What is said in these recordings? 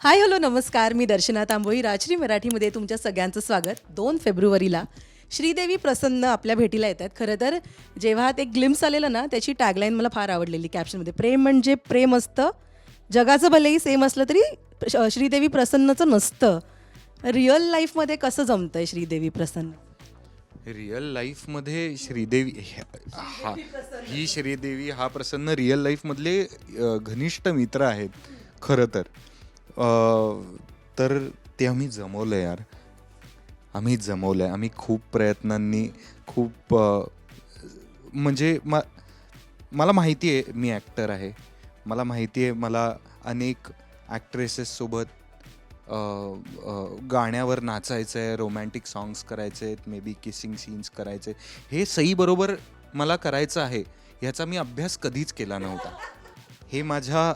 Hi hello नमस्कार. मी दर्शना तांबोळी राजश्री मराठीमध्ये तुमच्या सगळ्यांचं स्वागत. दोन फेब्रुवारीला श्रीदेवी प्रसन्न आपल्या भेटीला येत आहेत खरं तर जेव्हा ते ग्लिम्स आलेलं ना त्याची टॅगलाईन मला फार आवडलेली कॅप्शनमध्ये प्रेम म्हणजे प्रेम असतं. जगाचं भलेही सेम असलं तरी श- श्रीदेवी प्रसन्नचं नसतं. रिअल लाईफमध्ये कसं जमतंय श्रीदेवी प्रसन्न? रिअल लाईफमध्ये श्रीदेवी हा ही श्रीदेवी हा प्रसन्न रिअल लाईफमधले घनिष्ठ मित्र आहेत. खरं तर. तर ते आम्ही जमवलं यार. आम्ही जमवलं आहे आम्ही खूप प्रयत्नांनी खूप म्हणजे मा मला माहिती आहे मी ॲक्टर आहे. मला माहिती आहे मला अनेक ॲक्ट्रेसेससोबत गाण्यावर नाचायचं आहे रोमॅन्टिक सॉंग्स करायचे आहेत मे बी किसिंग सीन्स करायचे. हे सईबरोबर मला करायचं आहे ह्याचा मी अभ्यास कधीच केला नव्हता. हे माझ्या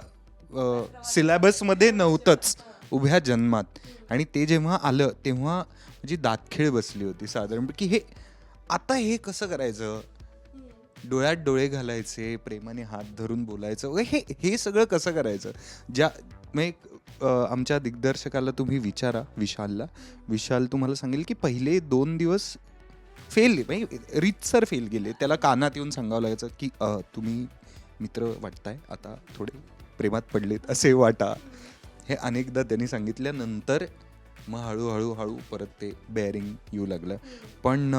सिलॅबसमध्ये नव्हतंच उभ्या जन्मात. आणि ते जेव्हा आलं तेव्हा म्हणजे दातखिळ बसली होती साधारण की हे आता हे कसं करायचं? डोळ्यात डोळे घालायचे प्रेमाने हात धरून बोलायचं वगैरे हे हे सगळं कसं करायचं? ज्या म्हणजे आमच्या दिग्दर्शकाला तुम्ही विचारा विशालला. विशाल तुम्हाला सांगेल की पहिले दोन दिवस फेल म्हणजे रितसर फेल गेले. त्याला कानात येऊन सांगावं लागायचं की तुम्ही मित्र वाटताय आता थोडे प्रेमात पडलेत असे वाटा. हे अनेकदा त्यांनी सांगितल्यानंतर मग हळूहळू हळू परत ते बेअरिंग येऊ लागलं. पण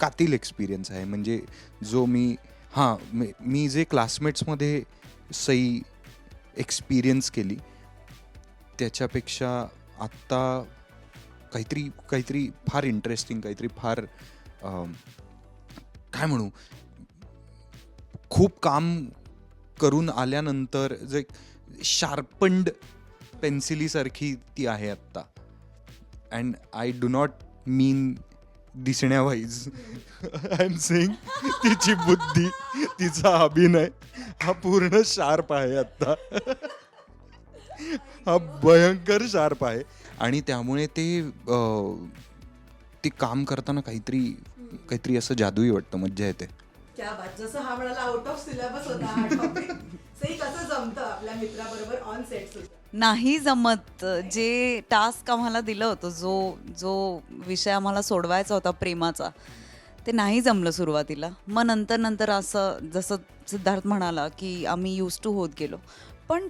कातील एक्सपिरियन्स आहे. म्हणजे जो मी हां मी- मी जे क्लासमेट्समध्ये सई एक्सपिरियन्स केली त्याच्यापेक्षा आत्ता काहीतरी काहीतरी फार इंटरेस्टिंग काहीतरी फार काय म्हणू खूप काम करून आल्यानंतर जे शार्पंड पेन्सिलीसारखी ती आहे आत्ता. And I do not mean दिसण्यावाईज. I am saying तिची बुद्धी तिचा अभिनय हा पूर्ण शार्प आहे आत्ता. हा भयंकर शार्प आहे. आणि त्यामुळे ते ते काम करताना काहीतरी काहीतरी असं जादूही वाटतं मज्जा येते. क्या बात जसं हा म्हणाला आउट ऑफ सिलेबस होता हा सई कसं जमतं आपल्या मित्राबरोबर ऑन सेट सुद्धा. नाही जमत. जे टास्क आम्हाला दिलं होतं जो जो विषय आम्हाला सोडवायचा होता प्रेमाचा ते नाही जमलं सुरुवातीला. मग नंतर नंतर असं जसं सिद्धार्थ म्हणाला की आम्ही यूज टू होत गेलो. पण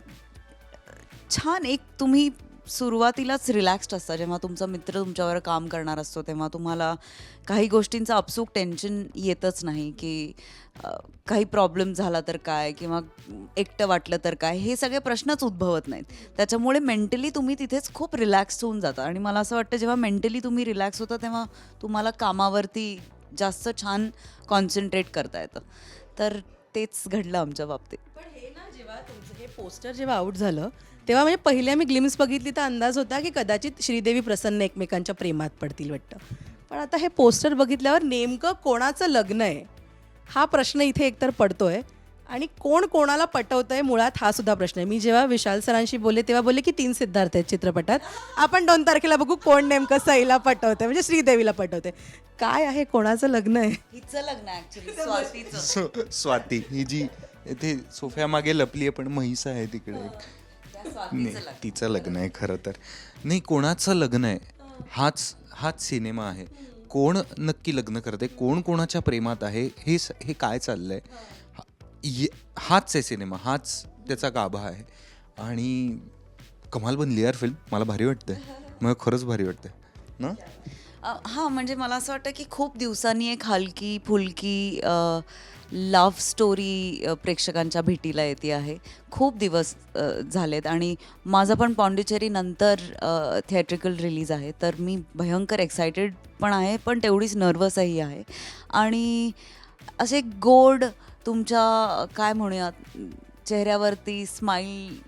छान एक तुम्ही सुरुवातीलाच रिलॅक्स्ड असता. जेव्हा तुमचा मित्र तुमच्यावर काम करणार असतो तेव्हा तुम्हाला काही गोष्टींचं अपसूक टेन्शन येतच नाही की अ, काही प्रॉब्लेम झाला तर काय किंवा एकटं वाटलं तर काय हे सगळे प्रश्नच उद्भवत नाहीत. त्याच्यामुळे मेंटली तुम्ही तिथेच खूप रिलॅक्स होऊन जाता. आणि मला असं वाटतं जेव्हा मेंटली तुम्ही रिलॅक्स होता तेव्हा तुम्हाला कामावरती जास्त छान कॉन्सन्ट्रेट करता येतं. तर तेच घडलं आमच्या बाबतीत. पण जेव्हा तुमचं हे पोस्टर जेव्हा आउट झालं तेव्हा म्हणजे पहिल्या मी ग्लिम्स बघितली तर अंदाज होता की कदाचित श्रीदेवी प्रसन्न एकमेकांच्या प्रेमात पडतील वाटतं. पण आता हे पोस्टर बघितल्यावर नेमकं कोणाचं लग्न आहे हा प्रश्न इथे एकतर पडतोय आणि कोण कोणाला पटवतंय मुळात हा सुद्धा प्रश्न आहे. मी जेव्हा विशाल सरांशी बोलले तेव्हा बोलले की तीन सिद्धार्थ आहेत चित्रपटात. आपण दोन तारखेला बघू कोण नेमकं सईला पटवतंय म्हणजे श्रीदेवीला पटवतंय. काय आहे कोणाचं लग्न आहे? हिचं लग्न ऍक्च्युली स्वातीचं. स्वाती ही जी ते सोफ्यामागे लपली आहे पण म्हैस आहे तिकडे. नाही तिचं लग्न आहे खरं तर. नाही कोणाचं लग्न आहे? हाच हाच सिनेमा आहे. कोण नक्की लग्न करते? कोण कोणाच्या प्रेमात आहे? हे हे काय चाललंय? हा- हाच आहे सिनेमा. हाच त्याचा गाभा आहे. आणि कमाल बनली यार फिल्म. मला भारी वाटतंय. मला खरंच भारी वाटतंय. ना? हां म्हणजे मला असं वाटतं की खूप दिवसांनी एक हलकी फुलकी लव्ह स्टोरी प्रेक्षकांच्या भेटीला येते आहे. खूप दिवस अ, झालेत आणि माझं पण पॉंडिचेरी नंतर थिएट्रिकल रिलीज आहे. तर मी भयंकर एक्सायटेड पण आहे पण तेवढीच नर्वसही आहे. आणि असे गोड तुमच्या काय म्हणूयात चेहऱ्यावरती स्माईल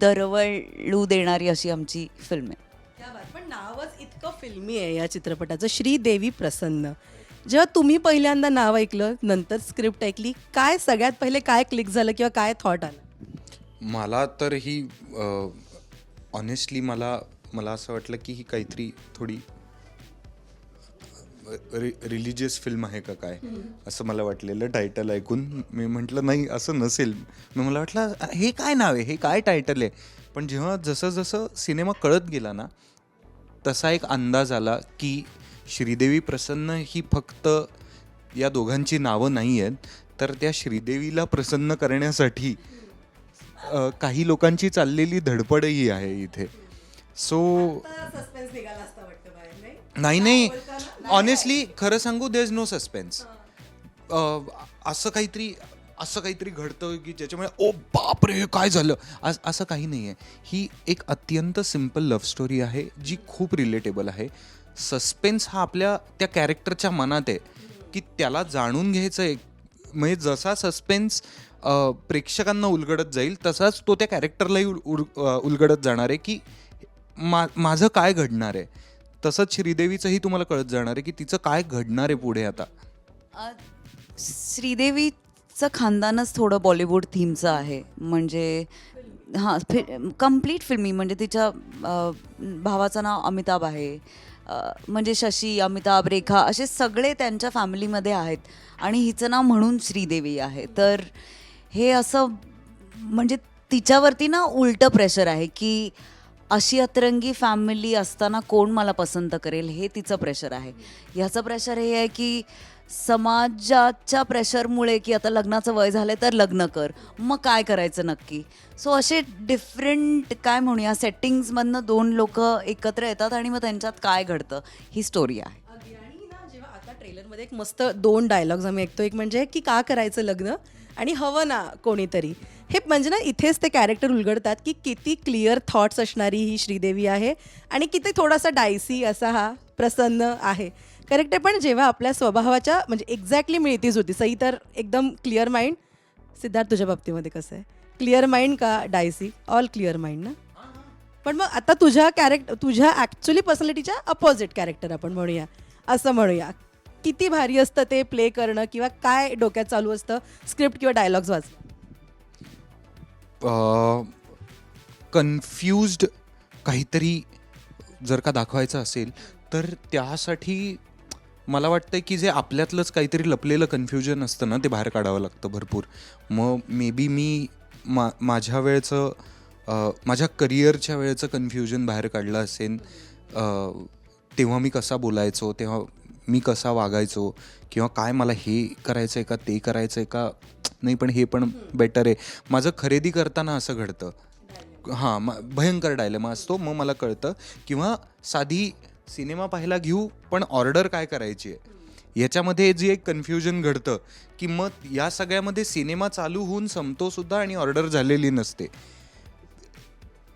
दरवळू देणारी अशी आमची फिल्म आहे. नावच इतकं फिल्मी आहे या चित्रपटाचं. श्रीदेवी प्रसन्न. जेव्हा तुम्ही पहिल्यांदा नाव ऐकलं नंतर स्क्रिप्ट ऐकली काय सगळ्यात पहिले काय क्लिक झालं किंवा काय थॉट आला? मला तर ही ऑनेस्टली मला मला असं वाटलं की ही काहीतरी थोडी रिलिजियस फिल्म आहे का काय? असं मला वाटलेलं टायटल ऐकून. मी म्हटलं नाही असं नसेल. मी मला वाटलं हे काय नाव आहे? हे काय टायटल आहे? पण जेव्हा जसं जसं सिनेमा कळत गेला ना तसा एक अंदाज आला की श्रीदेवी प्रसन्न ही फक्त या दोघांची नावं नाही आहेत तर त्या श्रीदेवीला प्रसन्न करण्यासाठी काही लोकांची चाललेली धडपडही आहे इथे. सो नाही नाही. नाही ऑनेस्टली खरं सांगू देर इज नो सस्पेन्स असं काहीतरी असं काहीतरी घडतं की ज्याच्यामुळे ओ बाप रे काय झालं? आज असं काही नाही आहे ही एक अत्यंत सिंपल लव्ह स्टोरी आहे जी खूप रिलेटेबल आहे. सस्पेन्स हा आपल्या त्या कॅरेक्टरच्या मनात आहे की त्याला जाणून घ्यायचं आहे म्हणजे जसा सस्पेन्स प्रेक्षकांना उलगडत जाईल तसाच तो त्या कॅरेक्टरलाही उल- उल- उलगडत जाणार आहे की मा माझं काय घडणार आहे? तसंच श्रीदेवीचंही तुम्हाला कळत जाणार आहे की तिचं काय घडणार आहे पुढे आता. श्रीदेवी श्रीदेवीचं खानदानच थोडं बॉलिवूड थीमचं आहे. म्हणजे हां फि कंप्लीट फिल्मी म्हणजे तिच्या भावाचं नाव अमिताभ आहे. म्हणजे शशी अमिताभ रेखा असे सगळे त्यांच्या फॅमिलीमध्ये आहेत. आणि हिचं नाव म्हणून श्रीदेवी आहे. तर हे असं म्हणजे तिच्यावरती ना उलटं प्रेशर आहे की अशी अतरंगी फॅमिली असताना कोण मला पसंत करेल हे तिचं प्रेशर आहे. ह्याचं प्रेशर हे आहे की समाजाच्या प्रेशरमुळे की आता लग्नाचं वय झालं तर लग्न कर. मग काय करायचं नक्की? सो असे डिफरंट काय म्हणूया सेटिंग्समधनं दोन लोक एकत्र येतात आणि मग त्यांच्यात काय घडतं? ही स्टोरी आहे. आणि आता ट्रेलरमध्ये एक मस्त दोन डायलॉग्स आम्ही ऐकतो एक म्हणजे की का करायचं लग्न? आणि हवं ना कोणीतरी? हे म्हणजे ना इथेच ते कॅरेक्टर उलगडतात की किती क्लिअर थॉट्स असणारी ही श्रीदेवी आहे. आणि किती थोडासा डायसी असा हा प्रसन्न आहे. करेक्ट आहे पण जेव्हा आपल्या स्वभावाच्या म्हणजे एक्झॅक्टली मिळतीच होती. सई तर एकदम क्लिअर माइंड सिद्धार्थ तुझ्या बाबतीमध्ये कसं आहे? क्लिअर माइंड का डायसी ऑल क्लिअर माइंड ना? पण मग आता तुझ्या कॅरेक्टर तुझ्या ॲक्च्युली पर्सनॅलिटीच्या अपोजिट कॅरेक्टर आपण म्हणूया. असं म्हणूया. किती भारी असतं ते प्ले करणं किंवा काय डोक्यात चालू असतं? स्क्रिप्ट किंवा डायलॉग्स वाच कन्फ्युज्ड काहीतरी जर का दाखवायचं असेल तर त्यासाठी मला वाटतं की जे आपल्यातलंच काहीतरी लपलेलं कन्फ्युजन असतं ना ते बाहेर काढावं लागतं भरपूर. मग मे बी मी मा माझ्या वेळचं माझ्या करिअरच्या वेळेचं कन्फ्युजन बाहेर काढलं असेल तेव्हा मी कसा बोलायचो तेव्हा मी कसा वागायचो किंवा काय मला हे करायचं आहे का ते करायचं आहे का? नाही पण हे पण बेटर आहे. माझं खरेदी करताना असं घडतं. हां म भयंकर डायलेमा असतो मग मला कळतं. किंवा साधी सिनेमा पाहायला घेऊ पण ऑर्डर काय करायची आहे? याच्यामध्ये जी एक कन्फ्युजन घडतं की मग या सगळ्यामध्ये सिनेमा चालू होऊन संपतो सुद्धा आणि ऑर्डर झालेली नसते.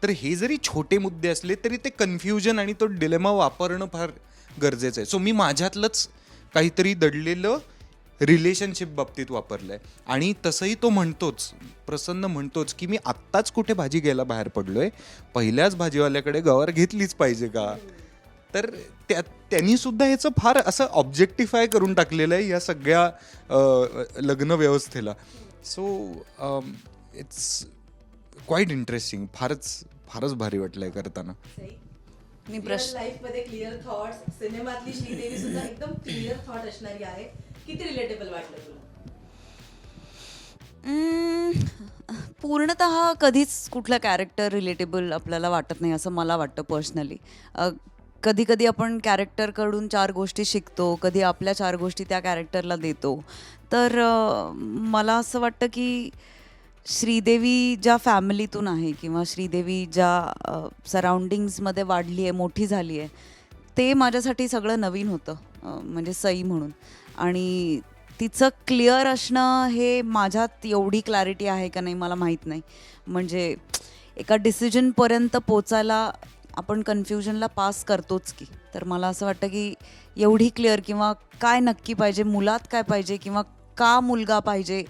तर हे जरी छोटे मुद्दे असले तरी ते कन्फ्युजन आणि तो डिलेमा वापरणं फार गरजेचं आहे. सो मी माझ्यातलंच काहीतरी दडलेलं रिलेशनशिप बाबतीत वापरलं आहे आणि तसंही तो म्हणतोच प्रसन्न म्हणतोच की मी आत्ताच कुठे भाजी घ्यायला बाहेर पडलो आहे पहिल्याच भाजीवाल्याकडे गवार घेतलीच पाहिजे का? तर त्या त्यांनी सुद्धा ह्याचं फार असं ऑब्जेक्टिफाय करून टाकलेलं आहे या सगळ्या लग्न व्यवस्थेला. सो इट्स क्वाईट इंटरेस्टिंग फारच फारच भारी वाटलंय करताना. मी प्रश्न लाईफमध्ये क्लिअर थॉट्स सिनेमातली श्रीदेवी सुद्धा एकदम क्लिअर थॉट असणारी आहे. किती रिलेटेबल वाटलं तुला? पूर्णतः कधीच कुठलं कॅरेक्टर रिलेटेबल आपल्याला वाटत नाही असं मला वाटतं पर्सनली कधी कधी आपण कॅरेक्टरकडून चार गोष्टी शिकतो कधी आपल्या चार गोष्टी त्या कॅरेक्टरला देतो. तर मला असं वाटतं की श्रीदेवी ज्या फॅमिलीतून आहे किंवा श्रीदेवी ज्या सराउंडिंग्समध्ये वाढली आहे मोठी झाली आहे ते माझ्यासाठी सगळं नवीन होतं म्हणजे सई म्हणून. आणि तिचं क्लिअर असणं हे माझ्यात एवढी क्लॅरिटी आहे का नाही मला माहीत नाही. म्हणजे एका डिसिजनपर्यंत पोचायला आपण कन्फ्युजनला पास करतोच की. तर मला असं वाटतं की एवढी क्लिअर किंवा काय नक्की पाहिजे मुलात काय पाहिजे किंवा का मुलगा पाहिजे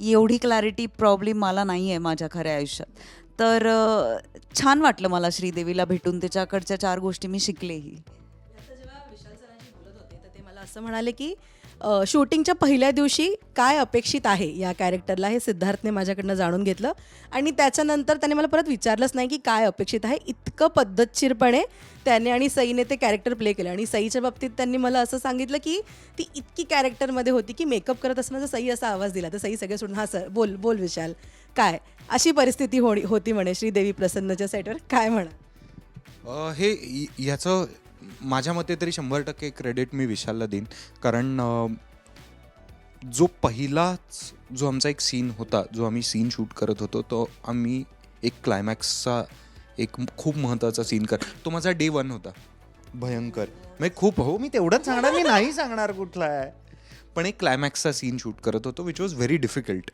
एवढी क्लॅरिटी प्रॉब्लेम मला नाही आहे माझ्या खऱ्या आयुष्यात. तर छान वाटलं मला श्रीदेवीला भेटून त्याच्याकडच्या चार गोष्टी मी शिकलेही. विशाल बोलत तर ते मला असं म्हणाले की शूटिंगच्या पहिल्या दिवशी काय अपेक्षित आहे या कॅरेक्टरला हे सिद्धार्थने माझ्याकडनं जाणून घेतलं. आणि त्याच्यानंतर त्याने मला परत विचारलंच नाही की काय अपेक्षित आहे. इतकं पद्धतशीरपणे त्याने आणि सईने ते कॅरेक्टर प्ले केलं. आणि सईच्या बाबतीत त्यांनी मला असं सांगितलं की ती इतकी कॅरेक्टरमध्ये होती की मेकअप करत असताना जर सई असा आवाज दिला तर सई सगळे सोडून हां सर बोल बोल विशाल काय? अशी परिस्थिती होणी होती म्हणे श्रीदेवी प्रसन्नच्या सेटवर काय म्हणा हे याचं माझ्या मते तरी शंभर टक्के क्रेडिट मी विशालला देईन. कारण जो पहिलाच जो आमचा एक सीन होता जो आम्ही सीन शूट करत होतो तो आम्ही एक क्लायमॅक्सचा एक खूप महत्त्वाचा सीन कर तो माझा डे वन होता. भयंकर. म्हणजे खूप हो मी तेवढंच सांगणार मी नाही सांगणार कुठला आहे. पण एक क्लायमॅक्सचा सीन शूट करत होतो विच वॉज व्हेरी डिफिकल्ट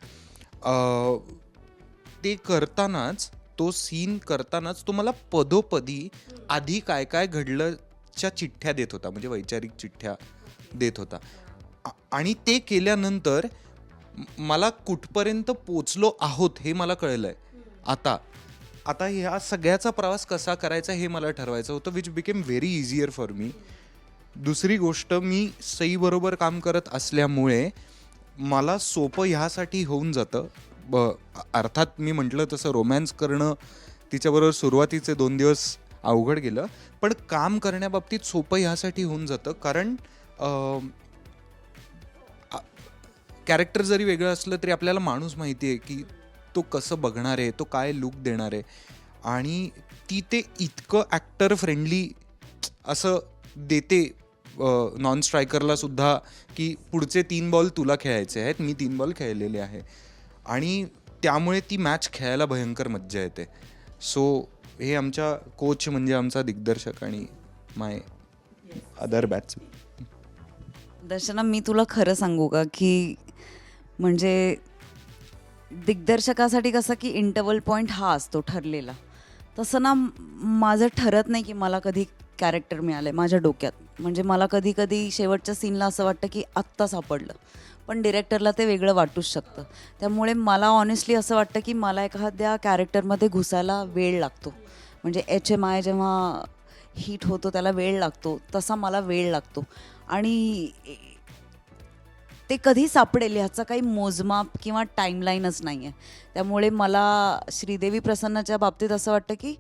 ते करतानाच तो सीन करतानाच तो मला पदोपदी आधी काय काय घडलं रोजच्या चिठ्ठ्या देत होता म्हणजे वैचारिक चिठ्ठ्या देत होता. आणि ते केल्यानंतर मला कुठपर्यंत पोचलो आहोत हे मला कळलंय. आता आता ह्या सगळ्याचा प्रवास कसा करायचा हे मला ठरवायचं होतं which became very easier for me दुसरी गोष्ट मी सईबरोबर काम करत असल्यामुळे मला सोपं ह्यासाठी होऊन जातं. ब अर्थात मी म्हटलं तसं रोमॅन्स करणं तिच्याबरोबर सुरुवातीचे दोन दिवस अवघड गेलं. पण काम करण्याबाबतीत सोपं ह्यासाठी होऊन जातं. कारण कॅरेक्टर जरी वेगळं असलं तरी आपल्याला माणूस माहिती आहे की तो कसं बघणार आहे तो काय लुक देणार आहे. आणि ती ते इतकं ॲक्टर फ्रेंडली असं देते नॉन स्ट्रायकरला सुद्धा की पुढचे तीन बॉल तुला खेळायचे आहेत मी तीन बॉल खेळलेले आहे. आणि त्यामुळे ती मॅच खेळायला भयंकर मज्जा येते. सो हे आमच्या कोच म्हणजे आमचा दिग्दर्शक आणि माय अदर बॅट्स दर्शना मी तुला खरं सांगू का की म्हणजे दिग्दर्शकासाठी कसं की इंटरवल पॉईंट हा असतो ठरलेला. तसं ना माझं ठरत नाही की मला कधी कॅरेक्टर मिळालं माझ्या डोक्यात. म्हणजे मला कधी कधी शेवटच्या सीनला असं वाटतं की आत्ता सापडलं. पण डिरेक्टरला ते वेगळं वाटूच शकतं. त्यामुळे मला ऑनेस्टली असं वाटतं की मला एखाद्या कॅरेक्टरमध्ये घुसायला वेळ लागतो. म्हणजे एच एम आय जेव्हा हिट होतो त्याला वेळ लागतो तसा मला वेळ लागतो. आणि ते कधी सापडेल ह्याचा काही मोजमाप किंवा टाईमलाईनच नाही आहे त्यामुळे मला श्रीदेवी प्रसन्नाच्या बाबतीत असं वाटतं की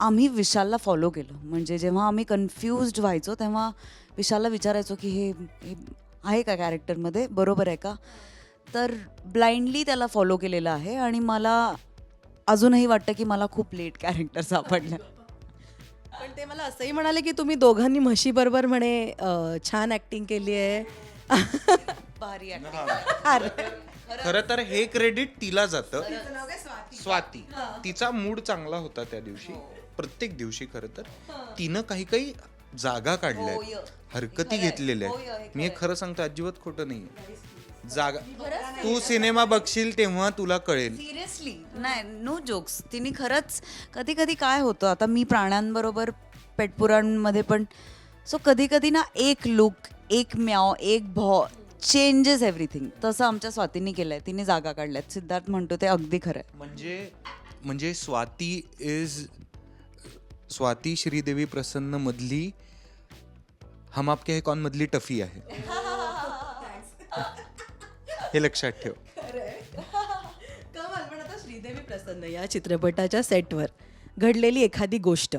आम्ही विशालला फॉलो केलं. म्हणजे जेव्हा आम्ही कन्फ्युज्ड व्हायचो तेव्हा विशालला विचारायचो की हे हे आहे का कॅरेक्टरमध्ये बरोबर आहे का? तर ब्लाइंडली त्याला फॉलो केलेलं आहे आणि मला अजूनही वाटतं की मला खूप लेट कॅरेक्टर सापडलं. पण ते मला असंही म्हणाले की तुम्ही दोघांनी म्हशीबरोबर म्हणे अ, छान ऍक्टिंग केली आहे. भारी खरं तर हे क्रेडिट तिला जातं. स्वाती. तिचा मूड चांगला होता त्या दिवशी. प्रत्येक दिवशी खरं तर. तिनं काही काही जागा काढल्या हरकती घेतलेल्या आहेत. मी हे खरं सांगतो अजिबात खोटं नाही जागा तू सिनेमा बघशील तेव्हा तुला कळेल. सिरियसली. नाही नो जोक्स तिने खरंच कधी कधी काय होतं आता मी प्राण्यांबरोबर पेटपुराणमध्ये पण सो कधी कधी ना एक लुक एक म्याव एक भॉ चेंजेस एव्हरीथिंग तसं आमच्या स्वातींनी केलंय. तिने जागा काढल्यात. सिद्धार्थ म्हणतो ते अगदी खरं आहे. म्हणजे म्हणजे स्वाती इज स्वाती श्रीदेवी प्रसन्न मधली हम आपके है कॉन मधली टफी आहे? हे लक्षात ठेव. कमाल पण आता श्रीदेवी प्रसन्न या चित्रपटाच्या सेटवर घडलेली एखादी गोष्ट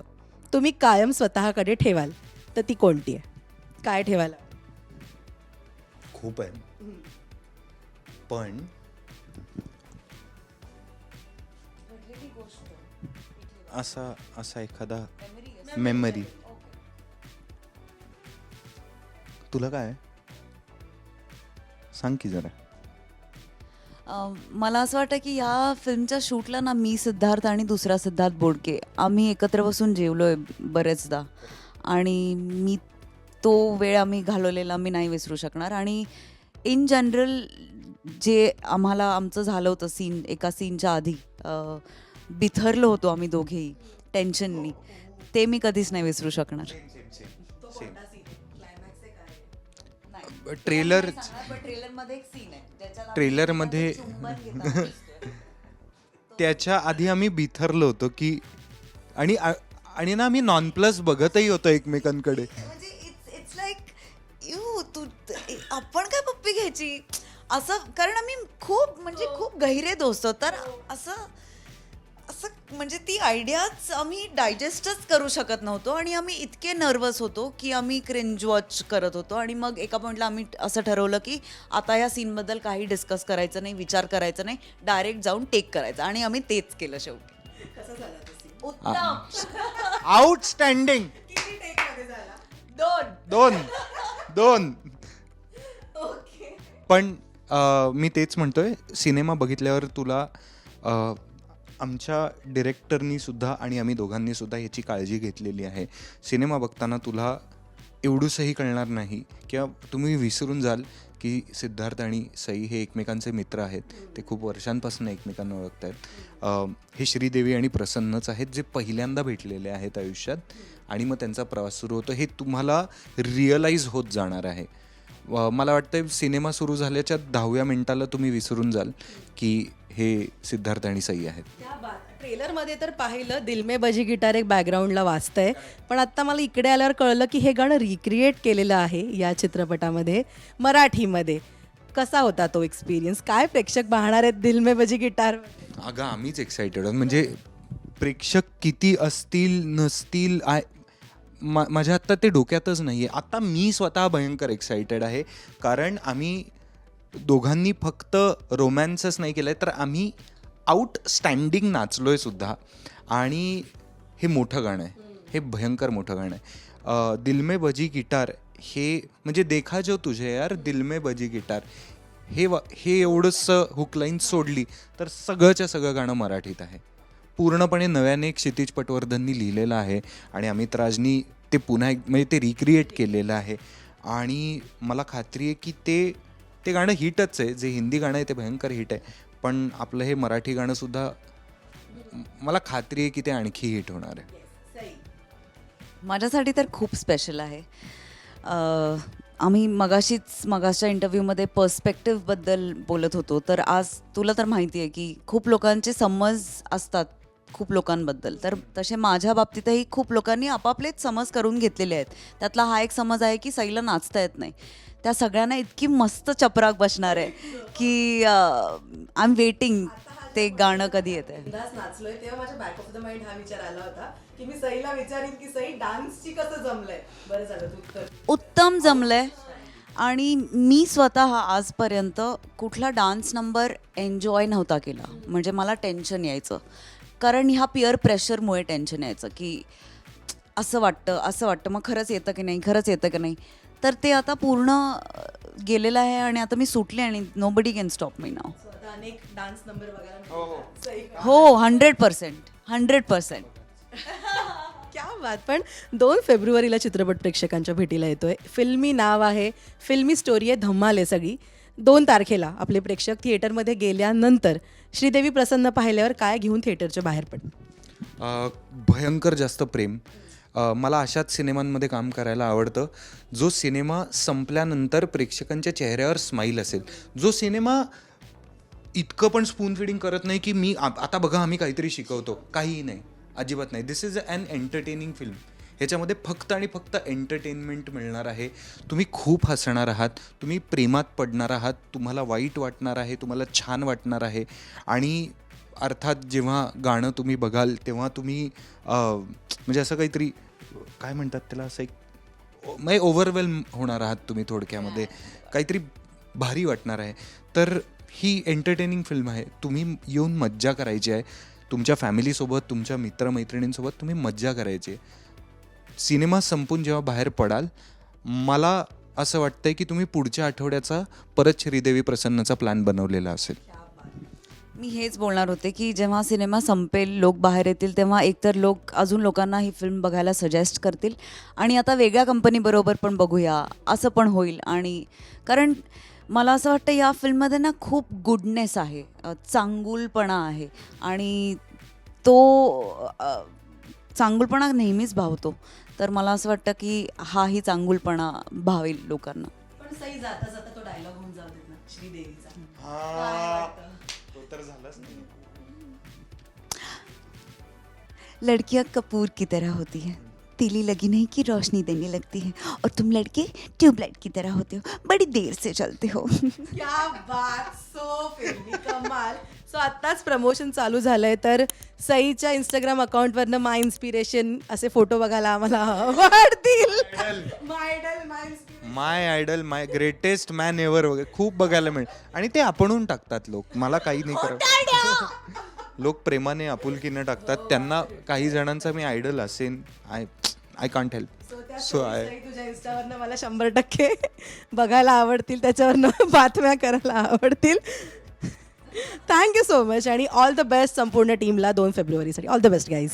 तुम्ही कायम स्वतःकडे ठेवाल तर ती कोणती आहे? काय ठेवायला खूप आहे. पण असा असा एखादा मेमरी तुला काय? सांग की जरा. मला असं वाटतं की या फिल्मच्या शूटला ना मी सिद्धार्थ आणि दुसरा सिद्धार्थ बोडके. आम्ही एकत्र बसून जेवलोय बरेचदा. आणि मी तो वेळ आम्ही घालवलेला मी नाही विसरू शकणार. आणि इन जनरल जे आम्हाला आमचं झालं होतं सीन एका सीनच्या आधी बिथरलो होतो आम्ही दोघेही टेन्शननी ते मी कधीच नाही विसरू शकणार. ट्रेलर ट्रेलरमध्ये एक सीन आहे. ज्याच्यात ट्रेलरमध्ये त्याच्या आधी आम्ही बिथरलो होतो की आणि आणि ना आम्ही नॉन प्लस बघतही होतो एकमेकांकडे. म्हणजे इट्स इट्स लाईक यू तू आपण करायची असं कारण आम्ही खूप म्हणजे खूप गहिरे दोस्त. तर असं असं म्हणजे ती आयडियाच आम्ही डायजेस्टच करू शकत नव्हतो आणि आम्ही इतके नर्वस होतो की आम्ही क्रिंज वॉच करत होतो. आणि मग एका पॉईंटला आम्ही असं ठरवलं की आता या सीनबद्दल काही डिस्कस करायचं नाही विचार करायचं नाही डायरेक्ट जाऊन टेक करायचं. आणि आम्ही तेच केलं शेवटी. उत्तम. आउटस्टँडिंग दोन. दोन. दोन. पण अ, मी तेच म्हणतोय सिनेमा बघितल्यावर तुला अ, आमच्या डिरेक्टरनी सुद्धा आणि आम्ही दोघांनी सुद्धा याची काळजी घेतलेली आहे. सिनेमा बघताना तुला एवढूसही कळणार नाही किंवा तुम्ही विसरून जाल की सिद्धार्थ आणि सई हे एकमेकांचे मित्र आहेत. ते खूप वर्षांपासून एकमेकांना ओळखत आहेत हे श्रीदेवी आणि प्रसन्नच आहेत जे पहिल्यांदा भेटलेले आहेत आयुष्यात आणि मग त्यांचा प्रवास सुरू होतो. हे तुम्हाला रिअलाईज होत जाणार आहे. व मला वाटतं सिनेमा सुरू झाल्याच्या दहाव्या मिनिटाला तुम्ही विसरून जाल की हे सिद्धार्थ आणि सई आहेत. ट्रेलरमध्ये तर पाहिलं दिलमे बजी गिटार एक बॅकग्राऊंडला वाजतंय. पण आत्ता मला इकडे आल्यावर कळलं की हे गाणं रिक्रिएट केलेलं आहे या चित्रपटामध्ये मराठीमध्ये. कसा होता तो एक्सपिरियन्स काय प्रेक्षक पाहणार आहेत दिलमे बजी गिटार? अगं आम्हीच एक्सायटेड आहोत. म्हणजे प्रेक्षक किती असतील नसतील आय मा माझ्या आत्ता ते डोक्यातच नाही आहे आत्ता मी स्वतः भयंकर एक्सायटेड आहे. कारण आम्ही दोघांनी फक्त रोमॅन्सच नाही केलं आहे तर आम्ही आउटस्टँडिंग नाचलो आहे सुद्धा. आणि हे मोठं गाणं आहे. हे भयंकर मोठं गाणं आहे. अं, दिल में बजी गिटार हे म्हणजे देखा जो तुझे यार दिल में बजी गिटार. हे वा हे एवढंसं हुकलाईन सोडली तर सगळंच्या सगळं गाणं मराठीत आहे. पूर्णपणे नव्याने क्षितिज पटवर्धननी लिहिलेलं आहे आणि अमित राजनी ते पुन्हा एक म्हणजे ते रिक्रिएट केलेलं आहे. आणि मला खात्री आहे की ते ते गाणं हिटच आहे. जे हिंदी गाणं आहे ते भयंकर हिट आहे. पण आपलं हे मराठी गाणं सुद्धा मला खात्री आहे की ते आणखी हिट होणार आहे. माझ्यासाठी तर खूप स्पेशल आहे. आम्ही मगाशीच मगाशच्या इंटरव्ह्यूमध्ये पर्स्पेक्टिव्हबद्दल बोलत होतो. तर आज तुला तर माहिती आहे की खूप लोकांचे समज असतात खूप लोकांबद्दल. तर तसे माझ्या बाबतीतही खूप लोकांनी आपापलेच समज करून घेतलेले आहेत. त्यातला हा एक समज आहे की सईला नाचता येत नाही. त्या सगळ्यांना इतकी मस्त चपराक बसणार आहे की आय एम वेटिंग ते गाणं कधी येतं नाचलोय तेव्हा माझ्या बॅक ऑफ द माइंड हा विचार आला होता की मी सईला विचारीन की सई डान्सची कसं जमलंय? बरं झालं उत्तर. उत्तम जमलंय. आणि मी स्वतः आजपर्यंत कुठला डान्स नंबर एन्जॉय नव्हता केला. म्हणजे मला टेन्शन यायचं. कारण ह्या पिअर प्रेशरमुळे टेन्शन यायचं की असं वाटतं असं वाटतं. मग खरंच येतं की नाही खरंच येतं की नाही? तर ते आता पूर्ण गेलेलं आहे आणि आता मी सुटले आणि nobody can stop me नाव So, आता अनेक डान्स नंबर बघायला हो हंड्रेड पर्सेंट हंड्रेड पर्सेंट क्या बात. पण दोन फेब्रुवारीला चित्रपट प्रेक्षकांच्या भेटीला येतोय. फिल्मी नाव आहे. फिल्मी स्टोरी आहे. धम्माल आहे सगळी. दोन तारखेला आपले प्रेक्षक थिएटरमध्ये गेल्यानंतर श्रीदेवी प्रसन्न पाहिल्यावर काय घेऊन थिएटरच्या बाहेर पडतील अ, भयंकर जास्त प्रेम. मला अशाच सिनेमांमध्ये काम करायला आवडतं. जो सिनेमा संपल्यानंतर प्रेक्षकांच्या चेहऱ्यावर स्माईल असेल. जो सिनेमा इतकं पण स्पून फिडिंग करत नाही की मी आ- आता बघा आम्ही काहीतरी शिकवतो. काहीही नाही. अजिबात नाही. This is an entertaining film ह्याच्यामध्ये फक्त आणि फक्त एंटरटेनमेंट मिळणार आहे. तुम्ही खूप हसणार आहात. तुम्ही प्रेमात पडणार आहात. तुम्हाला वाईट वाटणार आहे. तुम्हाला छान वाटणार आहे. आणि अर्थात जेव्हा गाणं तुम्ही बघाल तेव्हा तुम्ही म्हणजे असं काहीतरी काय म्हणतात त्याला असं एक म्हणजे ओव्हरवेल्म होणार आहात तुम्ही थोडक्यामध्ये. काहीतरी भारी वाटणार आहे. तर ही एंटरटेनिंग फिल्म आहे. तुम्ही येऊन मज्जा करायची आहे. तुमच्या फॅमिलीसोबत तुमच्या मित्रमैत्रिणींसोबत तुम्ही मज्जा करायची आहे. सिनेमा संपून जेव्हा बाहेर पडाल मला असं वाटतंय की तुम्ही पुढच्या आठवड्याचा परत श्रीदेवी प्रसन्नचा प्लॅन बनवलेला असेल. मी हेच बोलणार होते की जेव्हा सिनेमा संपेल लोक बाहेर येतील तेव्हा एकतर लोक अजून लोकांना ही फिल्म बघायला सजेस्ट करतील. आणि आता वेगळ्या कंपनीबरोबर पण बघूया असं पण होईल. आणि कारण मला असं वाटतं या फिल्ममध्ये ना खूप गुडनेस आहे चांगुलपणा आहे. आणि तो चांगुलपणा नेहमीच भावतो. तर मला असं वाटतं की हाही चांगुलपणा भावेल लोकांना. पण सई जाता जाता तो डायलॉग होऊन जाऊ देत ना श्रीदेवीचा. तर झालाच नाही. लड़कियां कपूर की तरह होती हैं। तीली लगी नहीं की रोशनी देने लगती है। और तुम लड़के ट्यूबलाइट की तरह होते हो बड़ी देर से चलते हो। क्या बात सो फिल्मी कमाल। सो आत्ताच प्रमोशन चालू झालंय तर सईच्या इंस्टाग्राम अकाउंटवरनं माय इन्स्पिरेशन असे फोटो बघायला आम्हाला आवडतील my idol my inspiration my idol my greatest man ever वगैरे खूप बघायला मिळेल. आणि ते आपणहून टाकतात लोक मला काही नाही करत. लोक प्रेमाने आपुलकीने टाकतात. त्यांना काही जणांचा मी आयडल असेन I I can't help so I तुझ्या इंस्टावरनं मला शंभर टक्के बघायला आवडतील त्याच्यावरनं बातम्या करायला आवडतील. थँक्यू सो मच आणि ऑल द बेस्ट संपूर्ण टीमला दोन फेब्रुवारीसाठी. All the best guys